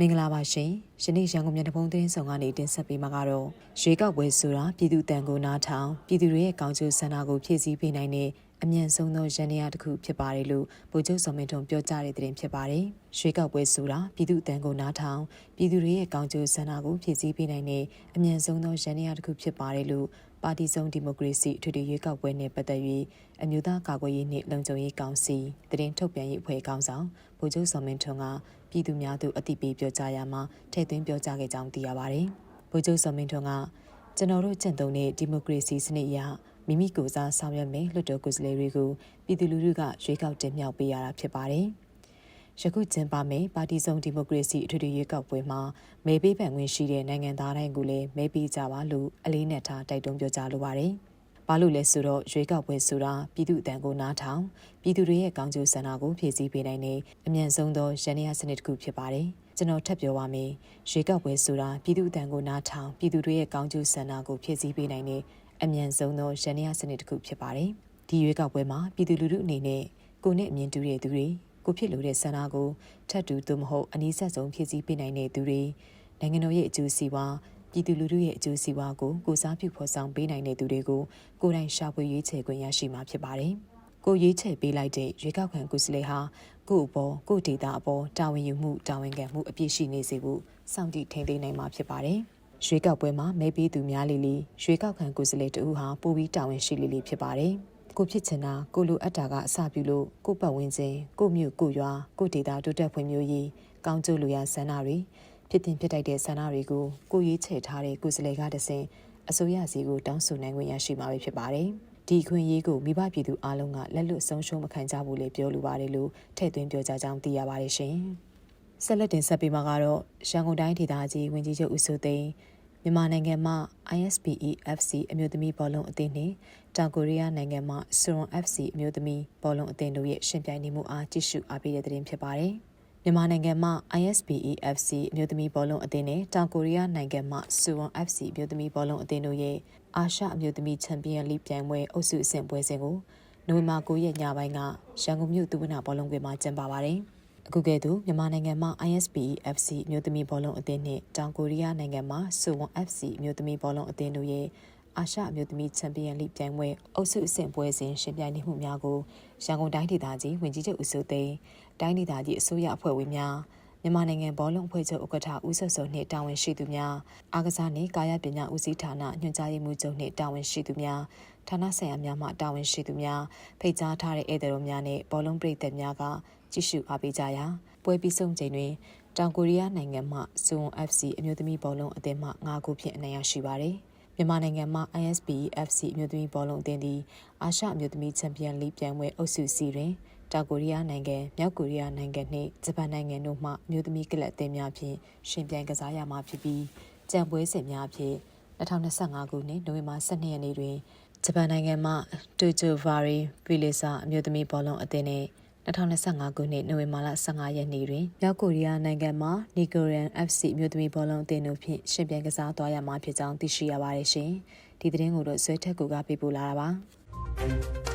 မင်္ဂလာပါရှင်ယနေ့ရန်ကုန်မြို့တပုံးသတင်းဆောင်ကနေတင်ဆက်ပေးမှာကတော့ရွေးကောက်ပွဲဆိုတာပြည်သူတန်ကိုနားထောင်ပြည်သူတွေရဲ့ကောင်းကျိုးဆန္ဒကိုဖြည့်ဆည်းပေးနိုင်တဲ့အမြန်ဆုံးသောရန်ရာတစ်ခုဖြစ်ပါတယ်လို့ဗိုလ်ချုပ်စောမင်းထွန်းပြောကြားတဲ့သတင်းဖြစ်ပါတယ်ရွေးကောက်ပွဲဆိုတာပြည်သူတန်ကိုနားထောင်ပြည်သူတွေရဲ့ကောင်းကျိုးဆန္ဒကိုဖြည့်ဆည်းပေးနိုင်တဲ့အမြန်ဆုံးသောရန်ရာတစ်ခုဖြစ်ပါတယ်လို့ပါတီစုံဒီမိုကရေစီအထွေထွေရွေးကောက်ပွဲနဲ့ပတ်သက်၍အမျိုးသားကာကွယ်ရေးနှင့်လုံခြုံရေးကောင်စီတရင်ထုတ်ပြန်ရေးအဖွဲ့ခေါင်းဆောင်ဗိုလ်ချုပ်စောမင်းထွန်းကပြည်သူများသို့အသိပေးပြောကြားရမှာထည့်သွင်းပြောကြားခဲ့ကြောင်းသိရပါတယ်။ဗိုလ်ချုပ်စောမင်းထွန်းကကျွန်တော်တို့ကျင့်သုံးတဲ့ဒီမိုကရေစီစနစ်အရ မိမိကိုယ်စားဆောင်ရွက်မယ်လွှတ်တော်ကိုယ်စားလှယ်တွေကိုပြည်သူလူထုကရွေးကောက်တင်မြှောက်ပေးရတာဖြစ်ပါတယ်။ယခုကျင်းပမယ်ပါတီစုံဒီမိုကရေစီအထွေထွေရွေးကောက်ပွဲမှာမဲပေးပန်ခွင့်ရှိတဲ့နိုင်ငံသားတိုင်းကိုလည်းမဲပေးကြပါလို့အလေးနဲ့ထားတိုက်တွန်းပြောကြားလိုပါတယ်။ဘာလို့လဲဆိုတော့ရွေးကောက်ပွဲဆိုတာပြည်သူအတန်ကိုနားထောင်ပြည်သူတွေရဲ့ကောင်းကျိုးဆန္ဒကိုဖြည့်ဆည်းပေးနိုင်တဲ့အမြန်ဆုံးသောရန်ရစနစ်တစ်ခုဖြစ်ပါတယ်။ကျွန်တော်ထပ်ပြောပါမယ်။ရွေးကောက်ပွဲဆိုတာပြည်သူအတန်ကိုနားထောင်ပြည်သူတွေရဲ့ကောင်းကျိုးဆန္ဒကိုဖြည့်ဆည်းပေးနိုင်တဲ့ အမြန်ဆုံးသောရန်ရစနစ်တစ်ခုဖြစ်ပါတယ်။ဒီရွေးကောက်ပွဲမှာပြည်သူလူထုအနေနဲ့ကိုနဲ့အမြင်တူတဲ့သူတွေကိုဖြစ်လို့တဲ့ဆန္ဒကိုထပ်တူသို့မဟုတ်အနည်းဆက်ဆုံးဖြည့်ဆည်းပေးနိုင်တဲ့သူတွေနိုင်ငံတော်ရဲ့အကျိုးစီးပွားပြည်သူလူထုရဲ့အကျိုးစီးပွားကိုကိုစားပြုဖော်ဆောင်ပေးနိုင်တဲ့သူတွေကိုကိုယ်တိုင်ရှာဖွေရွေးချယ်ခွင့်ရရှိမှာဖြစ်ပါတယ်။ကိုရွေးချယ်ပေးလိုက်တဲ့ရွေးကောက်ခံကုစလေဟာကို့အပေါ်ကို့ဒေတာအပေါ်တာဝန်ယူမှုတာဝန်ခံမှုအပြည့်ရှိနေစေဖို့စောင့်တည်ထိန်းသိမ်းနိုင်မှာဖြစ်ပါတယ်။ ရွေးကောက်ပွဲမှာမဲပေးသူများလေးလေးရွေးကောက်ခံကုစလေတူဟာပိုပြီးတာဝန်ရှိလေးလေးဖြစ်ပါတယ်။ကိုဖြစ်ချင်တာကိုလိုအပ်တာကအစပြုလို့ကိုပတ်ဝန်းကျင်ကိုမြို့ကိုရွာကိုဒေတာတိုးတက်ဖွံ့ဖြိုးရေးကောင်းကျိုးလူရဆန္ဒတွေဖြစ်တင်ဖြစ်တိုက်တဲ့ဆန္ဒတွေကိုကိုရွေးချယ်ထားတဲ့ကိုယ်စားလှယ်ကတဆင့်အစိုးရစီကိုတောင်းဆိုနိုင်ခွင့်ရရှိမှာပဲဖြစ်ပါတယ်။ဒီခွင့်ရေးကိုမိဘပြည်သူအားလုံးကလက်လွတ်ဆုံးရှုံးမခံကြဘူးလေပြောလိုပါတယ်လို့ထည့်သွင်းပြောကြားကြောင်းသိရပါတယ်ရှင်။ဆက်လက်တင်ဆက်ပေးမှာကတော့ရန်ကုန်တိုင်းဒေသကြီးဝင်ကြီးချုပ်ဦးစိုးသိန်း မြန်မာနိုင်ငံမှာ ISPE FC အမျိုးသမီးဘောလုံးအသင်းနှင့်တောင်ကိုရီးယားနိုင်ငံမှာ Suwon FC အမျိုးသမီးဘောလုံးအသင်းတို့ရဲ့ရှင်ပြိုင်နေမှုအားကြည့်ရှုအားပေးတဲ့သတင်းဖြစ်ပါတယ်။မြန်မာနိုင်ငံမှာ ISPE FC အမျိုးသမီးဘောလုံးအသင်းနဲ့တောင်ကိုရီးယားနိုင်ငံမှာ Suwon FC အမျိုးသမီးဘောလုံးအသင်းတို့ရဲ့အာရှအမျိုးသမီးချန်ပီယံလိပြိုင်ပွဲအုပ်စုအဆင့်ပွဲစဉ်ကိုနိုဝင်ဘာ9ရက်ညပိုင်းကရန်ကုန်မြို့သူဝနာဘောလုံးကွင်းမှာကျင်းပပါတယ်။ အခုကဲ့သို့မြန်မာနိုင်ငံမှာ ISPE FC မြို့သမီးဘောလုံးအသင်းနှင့်တောင်ကိုရီးယားနိုင်ငံမှာ Suwon FC မြို့သမီးဘောလုံးအသင်းတို့ရဲ့အာရှမြို့သမီးချန်ပီယံလိပြိုင်ပွဲအုပ်စုအဆင့်ပွဲစဉ်ရှင်ပြိုင်နေမှုများကိုရန်ကုန်တိုင်းဒေသကြီးဝင်ကြီးချုပ်ဦးစိုးသိန်းတိုင်းဒေသကြီးအစိုးရအဖွဲ့ဝင်များ မြန်မာနိုင်ငံဘောလုံးအဖွဲ့ချုပ်ဥက္ကဋ္ဌဦးဆော့စောနှင့်တာဝန်ရှိသူများအားကစားနှင့်ကာယပညာဦးစီးဌာနညွှန်ကြားရေးမှူးချုပ်နှင့်တာဝန်ရှိသူများဌာနဆိုင်ရာများမှတာဝန်ရှိသူများဖိတ်ကြားထားတဲ့ဧည့်သည်တော်များနှင့်ဘောလုံးပရိသတ်များကကြည့်ရှုအားပေးကြရာပွဲပြီးဆုံးချိန်တွင်တောင်ကိုရီးယားနိုင်ငံမှ Suwon FC အမျိုးသမီးဘောလုံးအသင်းမှ၅ခုဖြင့်အနိုင်ရရှိပါသည်မြန်မာနိုင်ငံမှာ ISB FC အမျိုးသမီးဘောလုံးအသင်းသည်အာရှအမျိုးသမီးချန်ပီယံလိပြိုင်ပွဲအုပ်စု C တွင် တောင်ကိုရီးယားနိုင်ငံမြောက်ကိုရီးယားနိုင်ငံနှင့်ဂျပန်နိုင်ငံတို့မှအမျိုးသမီးကလပ်အသင်းများဖြင့်ရှင်ပြိုင်ကစားရမှာဖြစ်ပြီးကြံပွဲစဉ်များဖြင့်2025ခုနှစ်နိုဝင်ဘာ12ရက်နေ့တွင်ဂျပန်နိုင်ငံမှတိုကျိုဗာရီဗီလီဆာအမျိုးသမီးဘောလုံးအသင်းနှင့်2025ခုနှစ်နိုဝင်ဘာလ15ရက်နေ့တွင်မြောက်ကိုရီးယားနိုင်ငံမှာ Nigerian FC မြို့သမီးဘောလုံးအသင်းတို့ဖြင့်ရှင်ပြိုင်ကစားသွားရမှာဖြစ်ကြောင်းသိရှိရပါတယ်ရှင်။ဒီသတင်းကိုတော့ဆွဲထက်ကူကပေးပို့လာတာပါ။